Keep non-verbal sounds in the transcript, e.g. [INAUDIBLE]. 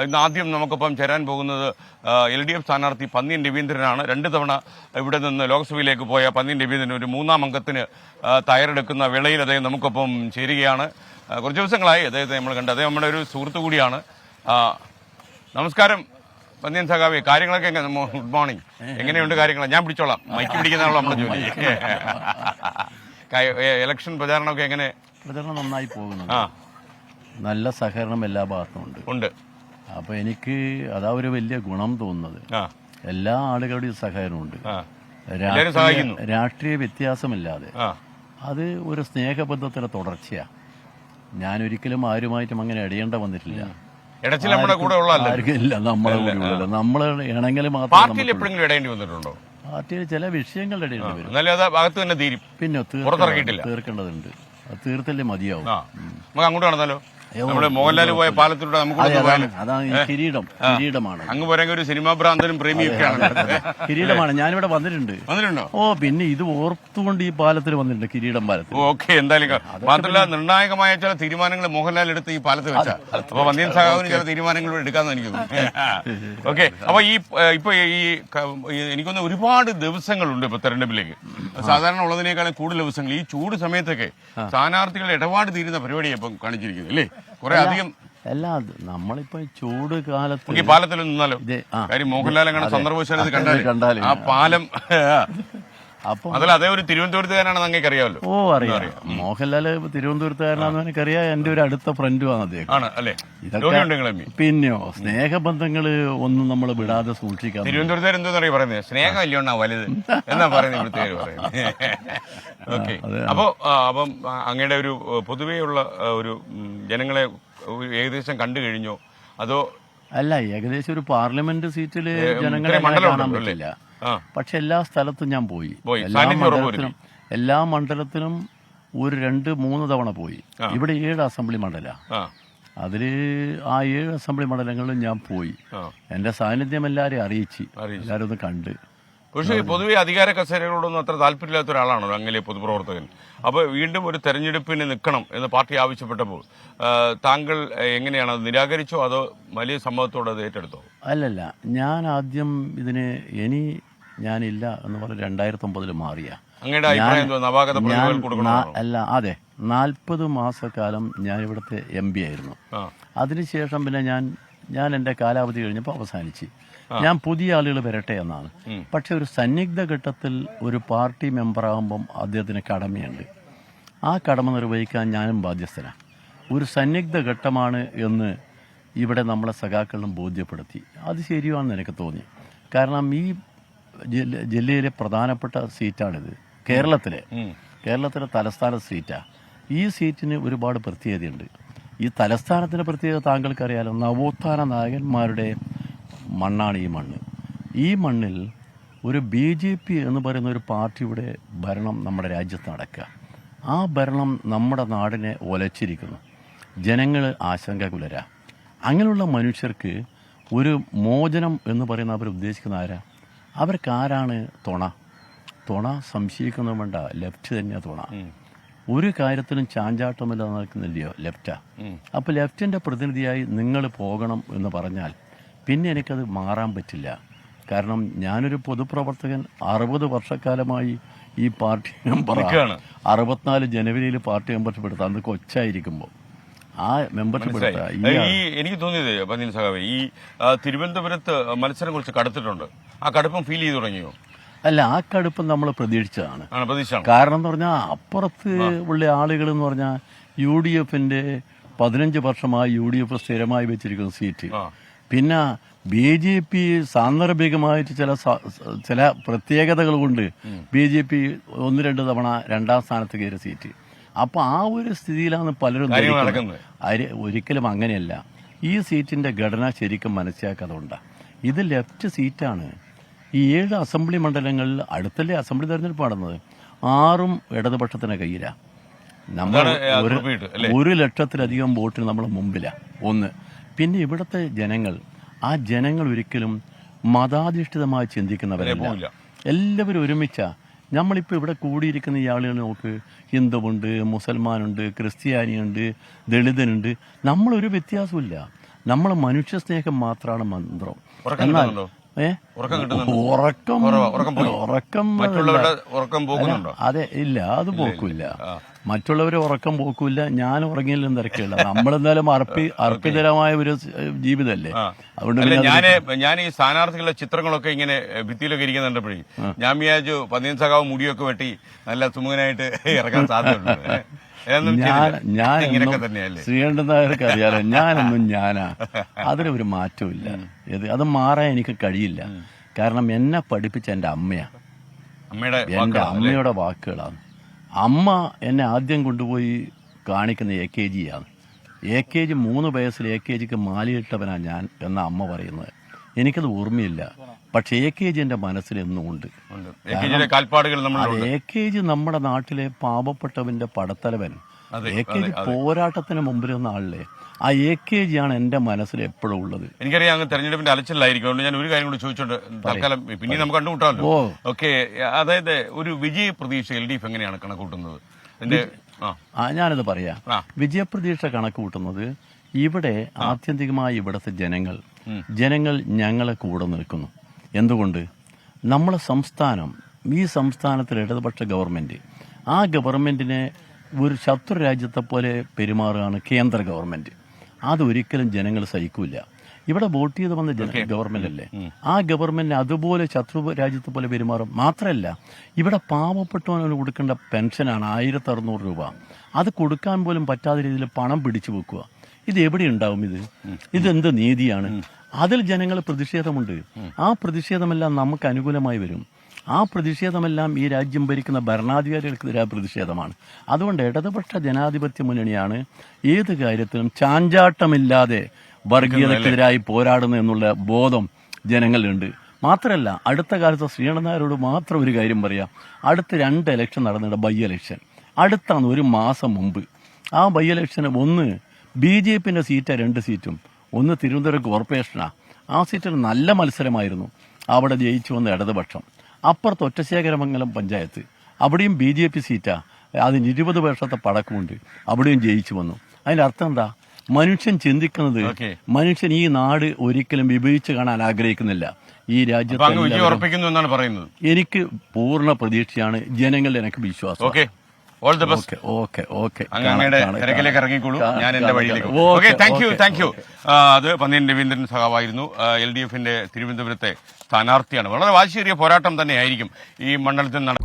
ഇന്ന് ആദ്യം നമുക്കൊപ്പം ചേരാൻ പോകുന്നത് എൽ ഡി എഫ് സ്ഥാനാർത്ഥി പന്നിയൻ രവീന്ദ്രനാണ്. രണ്ട് തവണ ഇവിടെ നിന്ന് ലോക്സഭയിലേക്ക് പോയ പന്നിയൻ രവീന്ദ്രൻ ഒരു മൂന്നാം അംഗത്തിന് തയ്യാറെടുക്കുന്ന വേളയിൽ അദ്ദേഹം നമുക്കൊപ്പം ചേരുകയാണ്. കുറച്ച് ദിവസങ്ങളായി അദ്ദേഹത്തെ നമ്മൾ കണ്ടത് അദ്ദേഹം നമ്മുടെ ഒരു സുഹൃത്തു കൂടിയാണ്. നമസ്കാരം പന്നിയൻ സഖാവി. കാര്യങ്ങളൊക്കെ എങ്ങനെ? Good morning. എങ്ങനെയുണ്ട് കാര്യങ്ങൾ? ഞാൻ പിടിച്ചോളാം. മൈക്ക് പിടിക്കുന്നതാണല്ലോ നമ്മുടെ ജോലി. ഇലക്ഷൻ പ്രചാരണമൊക്കെ എങ്ങനെ? പ്രചരണം നന്നായി പോകുന്നു നല്ല സഹകരണം എല്ലാ ഭാഗത്തും ഉണ്ട്. ഉണ്ട്. അപ്പോൾ എനിക്ക് അതാ ഒരു വലിയ ഗുണം തോന്നുന്നത്. എല്ലാ ആളുകളുടെയും സഹകരണമുണ്ട്. രാഷ്ട്രീയ-. രാഷ്ട്രീയ വ്യത്യാസമില്ലാതെ. അത് ഒരു സ്നേഹബന്ധത്തിന്റെ തുടർച്ചയാണ് ഞാൻ ഒരിക്കലും ആരുമായിട്ടും അങ്ങനെ ഇടയേണ്ട വന്നിട്ടില്ല. നമ്മുടെ കൂടെ ഇല്ല നമ്മളെ കൂടെ നമ്മൾ ഇണങ്ങൽ മാത്രം പാർട്ടിയിൽ ചില വിഷയങ്ങൾ ഇടയിൽ പിന്നെ തീർക്കേണ്ടതുണ്ട്. തീർത്തല്ലേ മതിയാവും. അങ്ങോട്ട് നടന്നാലോ? നമ്മൾ മോഹൻലാൽ പോയ പാലത്തിലൂടെ നമുക്ക് അതെ, അതാണ് ഈ കിരീടം കിരീടമാണ്. അങ്ങ് പോരെങ്കിൽ ഒരു സിനിമാ ഭ്രാന്തനും പ്രേമിയൊക്കെയാണ് കിരീടമാണ്. ഞാനിവിടെ വന്നിട്ടുണ്ട്. വന്നിട്ടുണ്ടോ? ഓ പിന്നെ ഇത് ഓർത്തുകൊണ്ട് ഈ പാലത്തിൽ വന്നിട്ടുണ്ട് കിരീടം പാലത്തിൽ. ഓക്കെ എന്തായാലും മാത്രമല്ല നിർണായകമായ ചില തീരുമാനങ്ങൾ മോഹൻലാൽ എടുത്ത് ഈ പാലത്ത് വെച്ച. അപ്പൊ വന്ധ്യൻ സഹാവിന് ചില തീരുമാനങ്ങൾ എടുക്കാന്ന് എനിക്ക് തോന്നുന്നു. ഓക്കെ അപ്പൊ ഈ ഇപ്പൊ ഈ എനിക്കൊന്ന് ഒരുപാട് ദിവസങ്ങളുണ്ട് ഇപ്പൊ തെരഞ്ഞെടുപ്പിലേക്ക്. സാധാരണ ഉള്ളതിനേക്കാളും കൂടുതൽ ദിവസങ്ങൾ. ഈ ചൂട് സമയത്തൊക്കെ സ്ഥാനാർത്ഥികളുടെ ഇടപാട് തീരുന്ന പരിപാടിയാണ് ഇപ്പം കാണിച്ചിരിക്കുന്നത് അല്ലേ? കുറെ അധികം അത് നമ്മളിപ്പോ ചൂട് കാലത്ത് ഈ പാലത്തിൽ നിന്നാലോ കാര്യം മോഹൻലാൽ അങ്ങനെ സന്ദർഭവശാൽ ഇത് കണ്ടാൽ ആ പാലം [LAUGHS] അപ്പൊ അതല്ല അതേ ഒരു തിരുവനന്തപുരത്തുകാരനാണെന്ന് അങ്ങേക്ക് അറിയാമല്ലോ. ഓ അറിയാം. മോഹൻലാൽ തിരുവനന്തപുരത്തുകാരനാണെന്ന് എനിക്കറിയാം. എന്റെ ഒരു അടുത്ത ഫ്രണ്ടുമാണ് അദ്ദേഹം. പിന്നെയോ? സ്നേഹബന്ധങ്ങൾ ഒന്നും നമ്മൾ വിടാതെ സൂക്ഷിക്കാം തിരുവനന്തപുരത്തുകാർ എന്തോ അറിയാം പറയുന്നത് സ്നേഹം ഇല്ലോണ്ടാ വലുത്. എന്നാ പറയുന്നത് ഇവിടുത്തെ പറയുന്നത് [LAUGHS] [LAUGHS] ഓക്കെ അപ്പോ അപ്പം അങ്ങയുടെ ഒരു പൊതുവേയുള്ള ഒരു ജനങ്ങളെ ഏകദേശം കണ്ടു കഴിഞ്ഞോ? അതോ അല്ല ഏകദേശം ഒരു പാർലമെന്റ് സീറ്റിൽ ജനങ്ങളെ കാണാൻ പറ്റില്ല. പക്ഷെ എല്ലാ സ്ഥലത്തും ഞാൻ പോയി. എല്ലാ മണ്ഡലത്തിനും എല്ലാ മണ്ഡലത്തിനും ഒരു രണ്ട് മൂന്ന് തവണ പോയി. ഇവിടെ ഏഴ് അസംബ്ലി മണ്ഡല. ആ. അതിൽ ആ ഏഴ് അസംബ്ലി മണ്ഡലങ്ങളിലും ഞാൻ പോയി. എന്റെ സാന്നിധ്യം എല്ലാരെയും അറിയിച്ച് അറിയിച്ചു. എല്ലാരും ഒന്ന് കണ്ട് പക്ഷേ പൊതുവെ അധികാര കസേരകളോടൊന്നും അത്ര താല്പര്യമില്ലാത്ത ഒരാളാണല്ലോ അങ്ങനെ പൊതുപ്രവർത്തകൻ. അപ്പോൾ വീണ്ടും ഒരു തെരഞ്ഞെടുപ്പിന് നിൽക്കണം എന്ന് പാർട്ടി ആവശ്യപ്പെട്ടപ്പോൾ താങ്കൾ എങ്ങനെയാണ് അത് നിരാകരിച്ചോ അതോ വലിയ സമ്മതത്തോടെ അത് ഏറ്റെടുത്തോ? അല്ലല്ല ഞാൻ ആദ്യം ഇതിന് ഇനി ഞാനില്ല എന്ന് പറഞ്ഞ രണ്ടായിരത്തി ഒമ്പതിൽ മാറിയ. അങ്ങയുടെ അഭിപ്രായം എന്തോ? നവാഗത പ്രതിഭകൾ കൊടുക്കണമെന്നാണോ അല്ല അതെ. നാൽപ്പത് മാസക്കാലം ഞാൻ ഇവിടുത്തെ എം പി ആയിരുന്നു. ആ. അതിനുശേഷം പിന്നെ ഞാൻ ഞാൻ എന്റെ കാലാവധി കഴിഞ്ഞപ്പോൾ അവസാനിച്ച്. ഞാൻ പുതിയ ആളുകൾ വരട്ടെ എന്നാണ്. പക്ഷെ ഒരു സന്നിഗ്ധ ഘട്ടത്തിൽ ഒരു പാർട്ടി മെമ്പറാകുമ്പം അദ്ദേഹത്തിന് കടമയുണ്ട്. ആ കടമ നിർവഹിക്കാൻ ഞാനും ബാധ്യസ്ഥനാണ് ഒരു സന്നിഗ്ധ ഘട്ടമാണ് എന്ന് ഇവിടെ നമ്മളെ സഖാക്കളും ബോധ്യപ്പെടുത്തി. അത് ശരിയാണെന്ന് എനിക്ക് തോന്നി. കാരണം ഈ ജില്ല- ജില്ലയിലെ പ്രധാനപ്പെട്ട സീറ്റാണിത്. കേരളത്തിലെ. കേരളത്തിലെ തലസ്ഥാന സീറ്റാണ് ഈ സീറ്റിന് ഒരുപാട് പ്രത്യേകതയുണ്ട്. ഈ തലസ്ഥാനത്തിന്റെ പ്രത്യേകത താങ്കൾക്കറിയാലോ? നവോത്ഥാന നായകന്മാരുടെ മണ്ണാണ് ഈ മണ്ണ്. ഈ മണ്ണിൽ ഒരു ബി ജെ പി എന്ന് പറയുന്ന ഒരു പാർട്ടിയുടെ ഭരണം നമ്മുടെ രാജ്യത്ത് നടക്കുക. ആ ഭരണം നമ്മുടെ നാടിനെ ഒലച്ചിരിക്കുന്നു. ജനങ്ങൾ ആശങ്കകുലരാ. അങ്ങനെയുള്ള മനുഷ്യർക്ക് ഒരു മോചനം എന്ന് പറയുന്ന അവർ ഉദ്ദേശിക്കുന്ന ആരാ? അവർക്ക് ആരാണ് തുണ? തുണ സംശയിക്കുന്നത് വേണ്ട. ലെഫ്റ്റ് തന്നെയാണ് തുണ. ഒരു കാര്യത്തിലും ചാഞ്ചാട്ടമില്ല നിൽക്കുന്നില്ലയോ ലെഫ്റ്റാ? അപ്പോൾ ലെഫ്റ്റിന്റെ പ്രതിനിധിയായി നിങ്ങൾ പോകണം എന്ന് പറഞ്ഞാൽ പിന്നെ എനിക്കത് മാറാൻ പറ്റില്ല. കാരണം ഞാനൊരു പൊതുപ്രവർത്തകൻ അറുപത് വർഷക്കാലമായി ഈ പാർട്ടി മെമ്പർ. അറുപത്തിനാല് ജനുവരിയിൽ പാർട്ടി മെമ്പർഷിപ്പ് എടുത്ത. അന്ന് കൊച്ചായിരിക്കുമ്പോൾ ആ മെമ്പർഷിപ്പ് ഈ എനിക്ക് തോന്നിയത് പന്നിൽ സഹാബ് ഈ തിരുവനന്തപുരത്ത് മത്സരം കുറിച്ച് കടുത്തിട്ടുണ്ട്. ആ കടുപ്പം ഫീൽ ചെയ്തു തുടങ്ങിയോ? അല്ല ആ കടുപ്പം നമ്മൾ പ്രതീക്ഷിച്ചതാണ്. കാരണം എന്ന് പറഞ്ഞാൽ അപ്പുറത്ത് ഉള്ള ആളുകൾ എന്ന് പറഞ്ഞാൽ യു ഡി എഫിന്റെ പതിനഞ്ച് വർഷമായി യു ഡി എഫ് സ്ഥിരമായി വെച്ചിരിക്കുന്ന സീറ്റ്. പിന്നെ ബി ജെ പി സാന്ദർഭികമായിട്ട് ചില ചില പ്രത്യേകതകൾ കൊണ്ട് ബി ജെ പി ഒന്ന് രണ്ട് തവണ രണ്ടാം സ്ഥാനത്ത് കയറിയ സീറ്റ്. അപ്പൊ ആ ഒരു സ്ഥിതിയിലാണ് പലരും ഒരിക്കലും അങ്ങനെയല്ല. ഈ സീറ്റിന്റെ ഘടന ശരിക്കും മനസ്സിലാക്കാതുകൊണ്ടാണ് ഇത് ലെഫ്റ്റ് സീറ്റാണ്. ഈ ഏഴ് അസംബ്ലി മണ്ഡലങ്ങളിൽ അടുത്തല്ലേ അസംബ്ലി തെരഞ്ഞെടുപ്പ് നടന്നത്? ആറും ഇടതുപക്ഷത്തിന് കയ്യിലാണ് നമ്മൾ ഒരു ലക്ഷത്തിലധികം വോട്ടിന് നമ്മൾ മുമ്പിലാണ് ഒന്ന്. പിന്നെ ഇവിടുത്തെ ജനങ്ങൾ ആ ജനങ്ങൾ ഒരിക്കലും മതാധിഷ്ഠിതമായി ചിന്തിക്കുന്നവരല്ല. എല്ലാവരും ഒരുമിച്ച. നമ്മളിപ്പോൾ ഇവിടെ കൂടിയിരിക്കുന്ന ഈ ആളുകൾ നോക്ക്. ഹിന്ദുവുണ്ട് മുസൽമാനുണ്ട് ക്രിസ്ത്യാനിയുണ്ട് ദളിതനുണ്ട്. നമ്മളൊരു വ്യത്യാസമില്ല നമ്മൾ മനുഷ്യ സ്നേഹം മാത്രമാണ് മന്ത്രം ഏ ഉറക്കം ഉറക്കം അതെ ഇല്ല അത് പോക്കില്ല. മറ്റുള്ളവരെ ഉറക്കം പോക്കില്ല ഞാൻ ഉറങ്ങിയില്ലെന്ന് തിരക്കില്ല. നമ്മളെന്തായാലും അർപ്പി അർപ്പിതരമായ ഒരു ജീവിതമല്ലേ അതുകൊണ്ട് ഞാൻ ഞാൻ ഈ സ്ഥാനാർത്ഥികളുടെ ചിത്രങ്ങളൊക്കെ ഇങ്ങനെ ഭിത്തിയിലൊക്കെ ഇരിക്കുന്നുണ്ടപ്പോഴേ ഞാൻ വിചാരിച്ചു പന്നിയൻ സഖാവ് മുടിയൊക്കെ വെട്ടി നല്ല സുമുഖനായിട്ട് ഇറങ്ങാൻ സാധ്യതയുണ്ട്. ഞാൻ ശ്രീകണ്ഠൻ നായർക്ക് അറിയാലോ ഞാനൊന്നും [LAUGHS] ഞാനാ. അതിനൊരു മാറ്റമില്ല ഇത് അത് മാറാൻ എനിക്ക് കഴിയില്ല. കാരണം എന്നെ പഠിപ്പിച്ച എന്റെ അമ്മയാ. എന്റെ അമ്മയുടെ വാക്കുകളാണ്. അമ്മ എന്നെ ആദ്യം കൊണ്ടുപോയി കാണിക്കുന്ന എ കെ ജിയാണ്. എ കെ ജി മൂന്ന് വയസ്സിൽ എ കെ ജിക്ക് മാലയിട്ടവനാ ഞാൻ എന്ന അമ്മ പറയുന്നത്. എനിക്കത് ഓർമ്മയില്ല. പക്ഷെ എ കെ ജി എന്റെ മനസ്സിൽ എന്നും ഉണ്ട്. എ കെ ജി നമ്മുടെ നാട്ടിലെ പാവപ്പെട്ടവന്റെ പടത്തലവൻ. എ കെ ജി പോരാട്ടത്തിന് മുമ്പിൽ വന്ന ആളില്ലേ. ആ എ കെ ജി ആണ് എന്റെ മനസ്സിൽ എപ്പോഴും ഉള്ളത്. എനിക്കറിയാം അങ്ങ് തെരഞ്ഞെടുപ്പിന്റെ അലച്ചിലായിരിക്കും. ഞാൻ ഒരു കാര്യം കൂടി ചോദിച്ചോണ്ട് തൽക്കാലം പിന്നെ നമുക്ക് കണ്ടുമുട്ടാമല്ലോ. ഓക്കെ അതായത് ഒരു വിജയ പ്രതീക്ഷ എൽ ഡി എഫ് എങ്ങനെയാണ് കണക്കൂട്ടുന്നത്? കൂട്ടുന്നത് ആ. ഞാനത് പറയാം. വിജയപ്രതീക്ഷ കണക്ക് കൂട്ടുന്നത് ഇവിടെ ആത്യന്തികമായി ഇവിടുത്തെ ജനങ്ങൾ ജനങ്ങൾ ഞങ്ങളെ കൂടെ നിൽക്കുന്നു. എന്തുകൊണ്ട്? നമ്മളെ സംസ്ഥാനം ഈ സംസ്ഥാനത്തിലെ ഇടതുപക്ഷ ഗവൺമെന്റ് ആ ഗവൺമെന്റിനെ ഒരു ശത്രു രാജ്യത്തെ പോലെ പെരുമാറുകയാണ് കേന്ദ്ര ഗവൺമെന്റ് അതൊരിക്കലും ജനങ്ങൾ സഹിക്കില്ല ഇവിടെ വോട്ട് ചെയ്ത് വന്ന ജന ഗവൺമെന്റ് അല്ലേ ആ ഗവൺമെന്റ് അതുപോലെ ശത്രു രാജ്യത്തെ പോലെ പെരുമാറും. മാത്രമല്ല ഇവിടെ പാവപ്പെട്ടവന് കൊടുക്കേണ്ട പെൻഷനാണ് ആയിരത്തി അറുന്നൂറ് രൂപ. അത് കൊടുക്കാൻ പോലും പറ്റാത്ത രീതിയിൽ പണം പിടിച്ചു വെക്കുക. ഇത് എവിടെ ഉണ്ടാവും ഇത്? ഇതെന്ത് നീതിയാണ്? അതിൽ ജനങ്ങൾ പ്രതിഷേധമുണ്ട്. ആ പ്രതിഷേധമെല്ലാം നമുക്ക് അനുകൂലമായി വരും. ആ പ്രതിഷേധമെല്ലാം ഈ രാജ്യം ഭരിക്കുന്ന ഭരണാധികാരികൾക്കെതിരായ പ്രതിഷേധമാണ്. അതുകൊണ്ട് ഇടതുപക്ഷ ജനാധിപത്യ മുന്നണിയാണ് ഏത് കാര്യത്തിലും ചാഞ്ചാട്ടമില്ലാതെ വർഗീയതക്കെതിരായി പോരാടുന്നു എന്നുള്ള ബോധം ജനങ്ങളിലുണ്ട്. മാത്രമല്ല അടുത്ത കാലത്ത് നായരോട് മാത്രം ഒരു കാര്യം പറയാം. അടുത്ത രണ്ട് ഇലക്ഷൻ നടന്നിട്ട് ബൈ ഇലക്ഷൻ അടുത്താണ് ഒരു മാസം മുമ്പ്. ആ ബൈ ഇലക്ഷന് ഒന്ന് ബി ജെ പിന്റെ സീറ്റാ രണ്ട് സീറ്റും. ഒന്ന് തിരുവനന്തപുരം കോർപ്പറേഷനാണ് ആ സീറ്റിൽ നല്ല മത്സരമായിരുന്നു. അവിടെ ജയിച്ചു വന്ന ഇടതുപക്ഷം. അപ്പുറത്ത് ഒറ്റശേഖരമംഗലം പഞ്ചായത്ത്. അവിടെയും ബി ജെ പി സീറ്റാണ് അതിന് ഇരുപത് വർഷത്തെ പടക്കമുണ്ട്. അവിടെയും ജയിച്ചു വന്നു. അതിന്റെ അർത്ഥം എന്താ? മനുഷ്യൻ ചിന്തിക്കുന്നത് മനുഷ്യൻ ഈ നാട് ഒരിക്കലും വിഭജിച്ച് കാണാൻ ആഗ്രഹിക്കുന്നില്ല. ഈ രാജ്യത്ത് എനിക്ക് പൂർണ പ്രതീക്ഷയാണ്. ജനങ്ങളിൽ എനിക്ക് വിശ്വാസം. All the best okay okay okay അങ്ങ് അങ്ങയുടെ തിരക്കിലേക്ക് ഇറങ്ങിക്കോളൂ. ഞാൻ എന്റെ വഴിയിലേക്ക്. Okay thank you thank you അത് പന്നിയൻ രവീന്ദ്രൻ സഹാവായിരുന്നു എൽ ഡി എഫിന്റെ തിരുവനന്തപുരത്തെ സ്ഥാനാർത്ഥിയാണ്. വളരെ വാശിയേറിയ പോരാട്ടം തന്നെയായിരിക്കും ഈ മണ്ഡലത്തിൽ നട